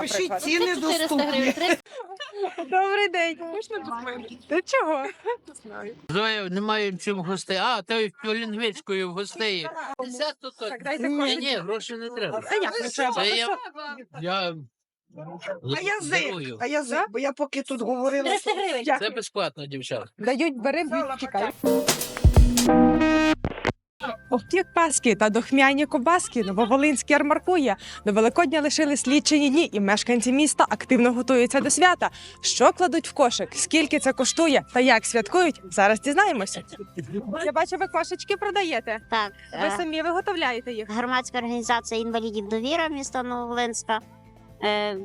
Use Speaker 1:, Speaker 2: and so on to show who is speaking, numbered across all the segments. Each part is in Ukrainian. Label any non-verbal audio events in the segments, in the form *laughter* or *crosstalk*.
Speaker 1: Пишіть
Speaker 2: наприклад.
Speaker 1: ціни
Speaker 3: 400
Speaker 1: доступні.
Speaker 3: гривень, *laughs* 300
Speaker 2: Добрий день. Можна документи? До чого? Не знаю.
Speaker 4: Зоя, немає чим гостей. А, то лінгвістською в гостей. Десятку то.
Speaker 2: Так, дайте
Speaker 4: Ні, ні, гроші не треба.
Speaker 2: А як не треба?
Speaker 4: Це я, я
Speaker 1: А язик,
Speaker 4: дарую.
Speaker 1: а язик, бо я поки тут говорила.
Speaker 3: 300 гривень.
Speaker 4: Це безплатно, дівчата.
Speaker 2: Дають, бери, б'ють, чекай. Овтік паски та дохмяні кобаски Нововолинськ ярмаркує. До Великодня лишились лічені дні, і мешканці міста активно готуються до свята. Що кладуть в кошик, скільки це коштує та як святкують, зараз дізнаємося. Я бачу, ви кошечки продаєте.
Speaker 5: Так,
Speaker 2: Ви
Speaker 5: е,
Speaker 2: самі виготовляєте їх.
Speaker 5: громадська організація інвалідів довіра міста Нововолинська. Е,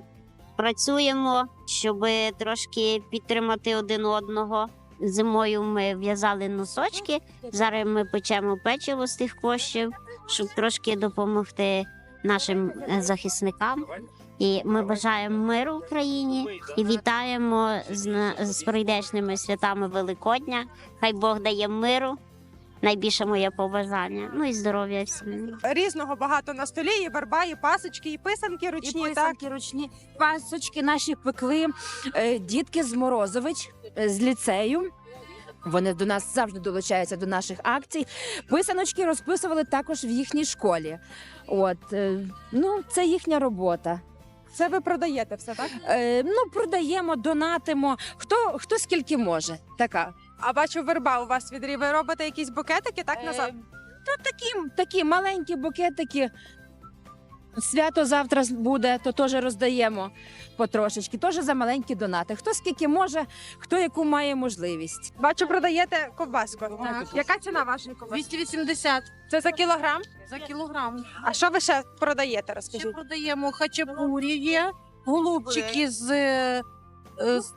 Speaker 5: Працюємо, щоб трошки підтримати один одного. Зимою ми в'язали носочки. Зараз ми печемо печиво з тих коштів, щоб трошки допомогти нашим е, захисникам. І ми бажаємо миру в Україні і вітаємо з, з прийдешними святами Великодня. Хай Бог дає миру. Найбільше моє побажання. Ну і здоров'я всім.
Speaker 2: Різного багато на столі, і верба, і пасочки, і писанки ручні.
Speaker 6: і
Speaker 2: так?
Speaker 6: ручні. Пасочки наші пекли е, дітки з Морозович з ліцею. Вони до нас завжди долучаються до наших акцій. Писаночки розписували також в їхній школі. От е, ну це їхня робота.
Speaker 2: Це ви продаєте все, так?
Speaker 6: Е, ну продаємо, донатимо. Хто хто скільки може. Така
Speaker 2: А бачу, верба у вас відрі. Ви робите якісь букетики, так назад?
Speaker 6: Е, Та такі, такі маленькі букетики. Свято завтра буде, то теж роздаємо потрошечки. Теж за маленькі донати. Хто скільки може, хто яку має можливість.
Speaker 2: Бачу, продаєте ковбаску. Яка ціна вашої ковбаски?
Speaker 7: 280
Speaker 2: Це за кілограм?
Speaker 7: за кілограм.
Speaker 2: А що ви ще продаєте?
Speaker 7: Ще продаємо хачапурі є, голубчики з, е, з-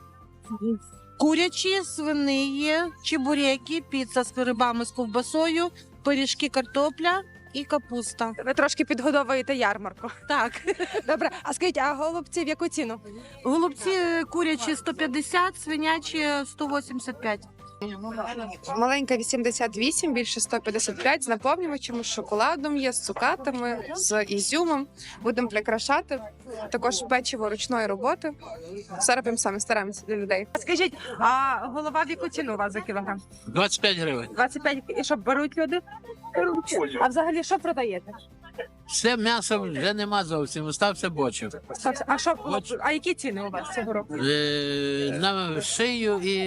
Speaker 7: курячі, свини є, чебуреки, піца з грибами з ковбасою, пиріжки картопля і капуста.
Speaker 2: Ви трошки підгодовуєте ярмарку.
Speaker 7: Так,
Speaker 2: Добре, а скажіть, а голубці в яку ціну?
Speaker 7: голубці курячі 150, свинячі 185.
Speaker 8: Маленька 88, більше 155 з наповнювачем, з шоколадом є, з цукатами, з ізюмом. Будемо прикрашати. Також печиво ручної роботи. Все робимо самі, стараємося для людей.
Speaker 2: Скажіть, а голова в яку ціну у вас за кілограм?
Speaker 4: 25 гривень.
Speaker 2: 25. І що беруть люди? А взагалі що продаєте?
Speaker 4: Все м'ясо вже нема зовсім, остався бочок.
Speaker 2: А що
Speaker 4: Хоч-
Speaker 2: а які ціни у вас цього року?
Speaker 4: Е, на шию і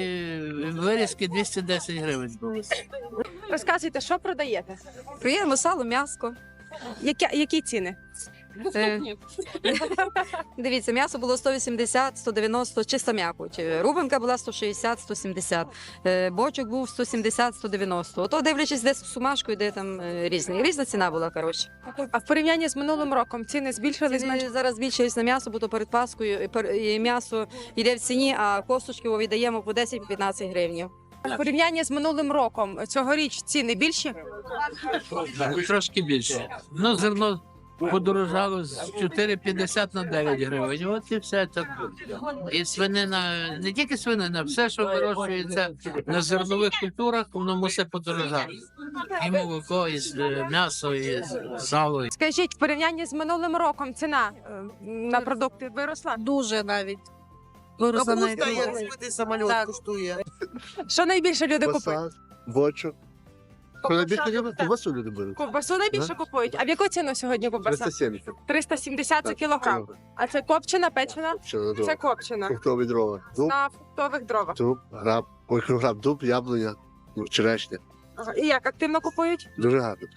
Speaker 4: вирізки 210 гривень було.
Speaker 2: Розказуйте, що продаєте?
Speaker 8: Приємно сало, м'яско.
Speaker 2: Які, які ціни? *laughs*
Speaker 8: Дивіться, м'ясо було 180, 190, чиста м'якоть. Рубанка була 160, 170. Е, Бочок був 170, 190. Ото дивлячись десь сумашку, де там е, різні. Різна ціна була, коротше.
Speaker 2: А в порівнянні з минулим роком ціни збільшились?
Speaker 8: Ціни зараз збільшились на м'ясо, бо то перед Паскою і м'ясо йде в ціні, а косточки віддаємо по 10-15 гривень.
Speaker 2: В порівнянні з минулим роком цьогоріч ціни більші?
Speaker 4: Трошки більше. Ну, зерно подорожало з 4,50 на 9 гривень. От і все так. І свинина, не тільки свинина, все, що вирощується на зернових культурах, воно мусить подорожати. І молоко, і е, м'ясо, і сало.
Speaker 2: Скажіть, в порівнянні з минулим роком ціна е, на продукти виросла?
Speaker 7: Дуже навіть. Виросла навіть.
Speaker 1: Капуста, як збитий самоліт
Speaker 7: Так.
Speaker 1: коштує.
Speaker 2: Що найбільше люди купують?
Speaker 9: Бочок. Любить, ковбасу люди беруть.
Speaker 2: Ковбасу найбільше купують. А в яку ціну сьогодні ковбаса?
Speaker 9: 370.
Speaker 2: 370 за кілограм. А це копчена, печена? Це копчена.
Speaker 9: Фруктові дрова. Дуб,
Speaker 2: На фруктових дровах.
Speaker 9: дуб, граб. Ой, граб, дуб, яблуня, ну, черешня.
Speaker 2: Ага. І як активно купують?
Speaker 9: Дуже гарно.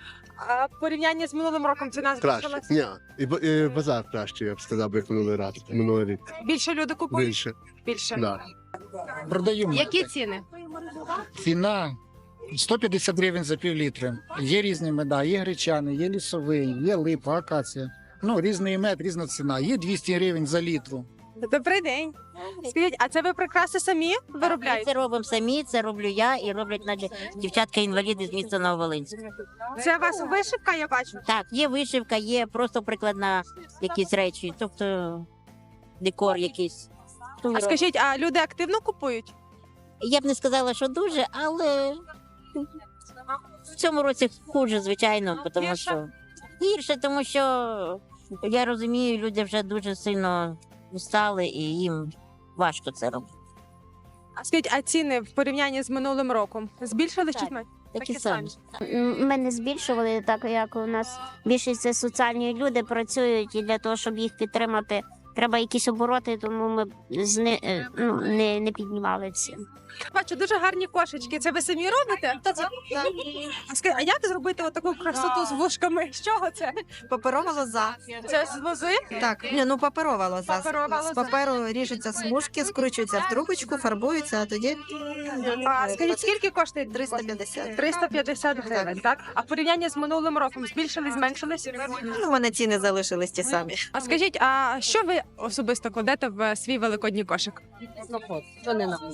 Speaker 2: А в порівнянні з минулим роком ціна
Speaker 9: Краще.
Speaker 2: збільшилась?
Speaker 9: Ні, і, ба- і базар краще, я б сказав, як минулий раз. Минулий рік.
Speaker 2: Більше люди купують?
Speaker 9: Більше.
Speaker 2: Більше.
Speaker 9: Да.
Speaker 10: Продаємо.
Speaker 2: Які ціни?
Speaker 10: Ціна 150 гривень за пів літри. Є різні меда, є гречаний, є лісовий, є липа, акація. Ну, різний мед, різна ціна. Є 200 гривень за літру.
Speaker 2: Добрий день. Скажіть, а це ви прикраси самі
Speaker 5: Ми
Speaker 2: виробляєте?
Speaker 5: це робимо самі, це роблю я і роблять наші дівчатка-інваліди з міста Нововолинськ.
Speaker 2: Це у вас вишивка, я бачу.
Speaker 5: Так, є вишивка, є просто прикладна якісь речі, тобто декор якийсь.
Speaker 2: А скажіть, а люди активно купують?
Speaker 5: Я б не сказала, що дуже, але в цьому році хуже, звичайно, тому що гірше, тому що Я розумію, люди вже дуже сильно устали і їм важко це робити.
Speaker 2: А скажіть, а ціни в порівнянні з минулим роком збільшились чи
Speaker 5: Так.
Speaker 2: зменшились?
Speaker 5: Такі самі. Ми не збільшували, так як у нас більшість це соціальні люди працюють, і для того, щоб їх підтримати, треба якісь обороти, тому ми зни, е, ну, не, не піднімали ці.
Speaker 2: Бачу, дуже гарні кошечки. Це ви самі робите? А скажіть, а як зробити отаку красоту з вушками? З чого це?
Speaker 3: Паперова лоза.
Speaker 2: Це з лози?
Speaker 3: Так, ні, ну паперова лоза.
Speaker 2: Паперова
Speaker 3: З
Speaker 2: лоза.
Speaker 3: паперу ріжуться смужки, скручуються в трубочку, фарбуються, а тоді
Speaker 2: А скажіть, скільки коштує
Speaker 3: 350.
Speaker 2: 350 гривень, так? А в порівнянні з минулим роком збільшились, зменшились?
Speaker 3: Ну, вони ціни залишились ті самі.
Speaker 2: А скажіть, а що ви особисто кладете в свій великодній кошик?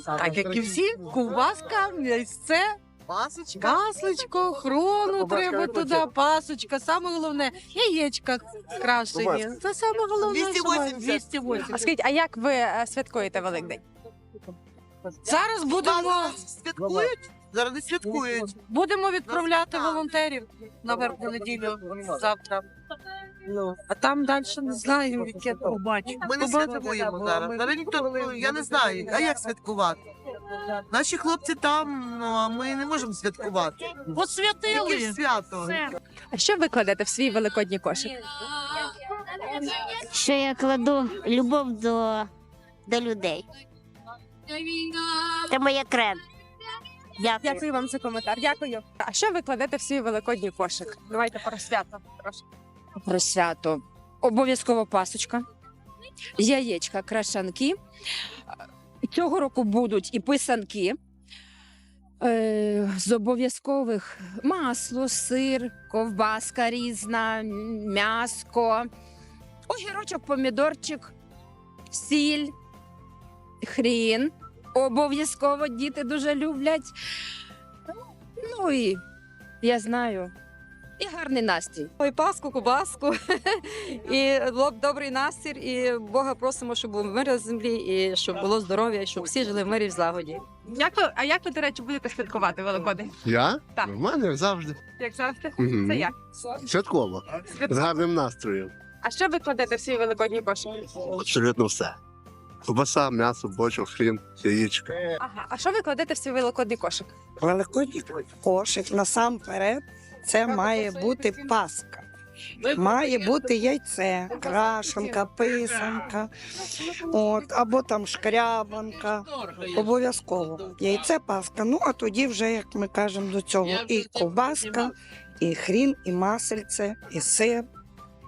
Speaker 7: Так, як і всі, ковбаска, яйце,
Speaker 1: Пасочка.
Speaker 7: масличко, хрону треба туди, пасочка. Саме головне яєчка крашені. Це саме головне. що має.
Speaker 1: 280.
Speaker 7: 280.
Speaker 2: А скажіть, а як ви е, святкуєте Великдень?
Speaker 7: Зараз будемо,
Speaker 1: святкують? Зараз не святкують.
Speaker 7: будемо відправляти волонтерів на верхню неділю завтра. Ну, а там далі не знаю, яке побачимо.
Speaker 1: Ми не святкуємо зараз. Зараз ніхто, я не знаю, а як святкувати? Наші хлопці там, ну а ми не можемо святкувати. Яке
Speaker 7: Посвятили.
Speaker 1: свято?
Speaker 2: А що ви кладете в свій великодній кошик?
Speaker 5: Що я кладу любов до, до людей. Це моє крем. Дякую.
Speaker 2: Дякую вам за коментар. Дякую. А що ви кладете в свій великодній кошик? Давайте про свято. Прошу.
Speaker 6: Про свято. Обов'язково пасочка, яєчка, крашанки. Цього року будуть і писанки. Е, з обов'язкових масло, сир, ковбаска різна, м'яско, огірочок, помідорчик, сіль, хрін. Обов'язково діти дуже люблять. Ну і я знаю. І гарний настрій. *laughs*
Speaker 11: І Пасху, кубаску, і було добрий настрій, і Бога просимо, щоб був мир на землі, і щоб було здоров'я, і щоб всі жили в мирі і в злагоді.
Speaker 2: Як ви, а як ви, до речі, будете святкувати Великодень?
Speaker 9: Я?
Speaker 2: Так.
Speaker 9: В мене завжди.
Speaker 2: Як завжди?
Speaker 9: Мгм.
Speaker 2: Це як?
Speaker 9: Святково. З гарним настроєм.
Speaker 2: А що ви кладете в свій великодній кошик?
Speaker 9: Абсолютно все. Кубаса, м'ясо, бочок, хрін, яєчка.
Speaker 2: Ага. А що ви кладете в свій великодній кошик?
Speaker 12: Великодній кошик насамперед це має бути паска. Має бути яйце, крашенка, писанка, от, або там шкрябанка. Обов'язково. Яйце, паска. Ну а тоді вже, як ми кажемо до цього, і ковбаска, і хрін, і масельце, і сир.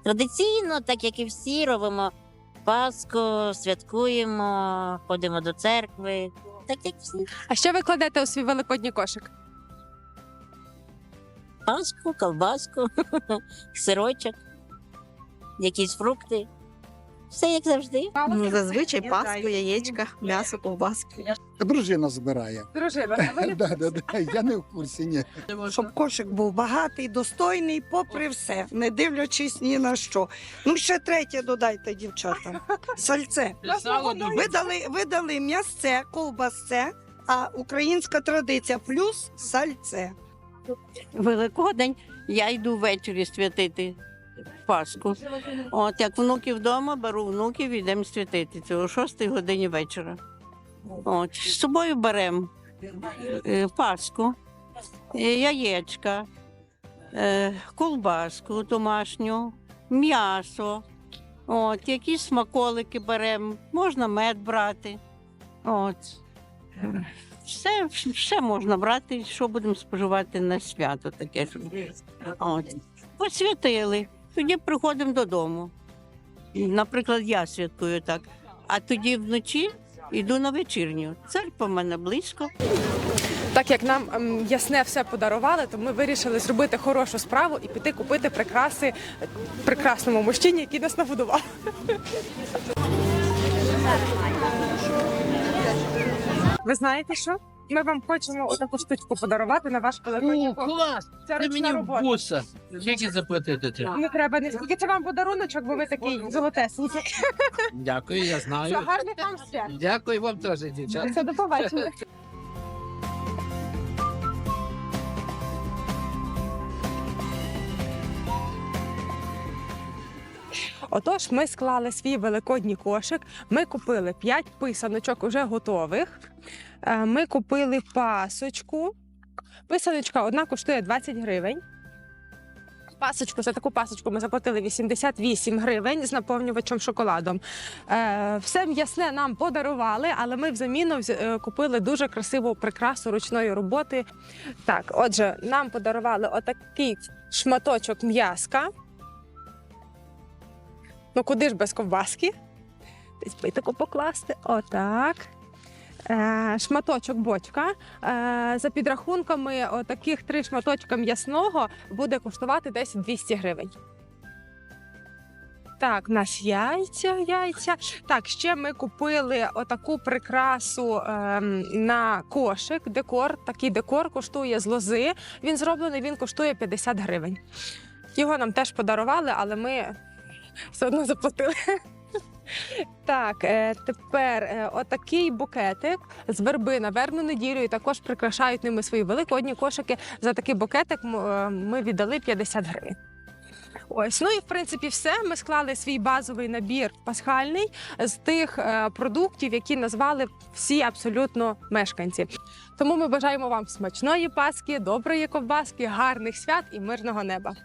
Speaker 5: Традиційно, так як і всі, робимо Пасху, святкуємо, ходимо до церкви. Так як всі.
Speaker 2: А що ви кладете у свій великодній кошик?
Speaker 5: Пасху, колбаску, *laughs* сирочок, якісь фрукти. Все як завжди.
Speaker 3: Ну, зазвичай паску, яєчка, м'ясо, ковбаску.
Speaker 10: Дружина збирає.
Speaker 2: Дружина, *laughs* а ви
Speaker 10: Да, да, да. Я не в курсі, ні.
Speaker 12: Щоб кошик був багатий, достойний, попри все, не дивлячись ні на що. Ну, ще третє додайте, дівчата. *laughs* Сальце.
Speaker 4: Сало дуже.
Speaker 12: Ви дали, ви дали м'ясце, ковбасце, а українська традиція плюс сальце.
Speaker 13: Великодень я йду ввечері святити Пасху. От як внуків вдома, беру внуків, і йдемо святити. Це о 6 годині вечора. От, з собою беремо е, Пасху, е, яєчка, е, колбаску домашню, м'ясо. От, якісь смаколики беремо, можна мед брати. От. Все, все можна брати, що будемо споживати на свято таке. От. Посвятили, тоді приходимо додому. Наприклад, я святкую так. А тоді вночі йду на вечірню. Церква в мене близько.
Speaker 2: Так як нам ем, ясне все подарували, то ми вирішили зробити хорошу справу і піти купити прикраси прекрасному мужчині, який нас нагодував. Ви знаєте що? Ми вам хочемо отаку штучку подарувати на ваш великодній
Speaker 4: клас!
Speaker 2: Це
Speaker 4: Ти
Speaker 2: ручна
Speaker 4: мені
Speaker 2: робота.
Speaker 4: буса. Скільки заплатити треба?
Speaker 2: Не треба не скільки це вам подаруночок, бо ви такий золотесенький.
Speaker 4: Дякую, я
Speaker 2: Все,
Speaker 4: знаю.
Speaker 2: гарних вам свят.
Speaker 4: Дякую вам теж, дівчата.
Speaker 2: Все, до побачення. Отож, ми склали свій великодній кошик. Ми купили 5 писаночок уже готових. Е, Ми купили пасочку. Писаночка одна коштує 20 гривень. Пасочку за таку пасочку ми заплатили 88 гривень з наповнювачем шоколадом. Е, все м'ясне нам подарували, але ми взаміну е, купили дуже красиву прикрасу ручної роботи. Так, отже, нам подарували отакий шматочок м'яска. Ну, куди ж без ковбаски? Десь би покласти. Отак. Е, шматочок бочка. Е, за підрахунками, отаких три шматочка м'ясного буде коштувати десь 200 гривень. Так, у нас яйця, яйця. Так, ще ми купили отаку прикрасу ем, на кошик. Декор. Такий декор коштує з лози. Він зроблений, він коштує 50 гривень. Його нам теж подарували, але ми все одно заплатили. Так, е, тепер е, отакий букетик з верби на вербну неділю і також прикрашають ними свої великодні кошики. За такий букетик е, ми віддали 50 гривень. Ось, ну і в принципі все. Ми склали свій базовий набір пасхальний з тих продуктів, які назвали всі абсолютно мешканці. Тому ми бажаємо вам смачної паски, доброї ковбаски, гарних свят і мирного неба.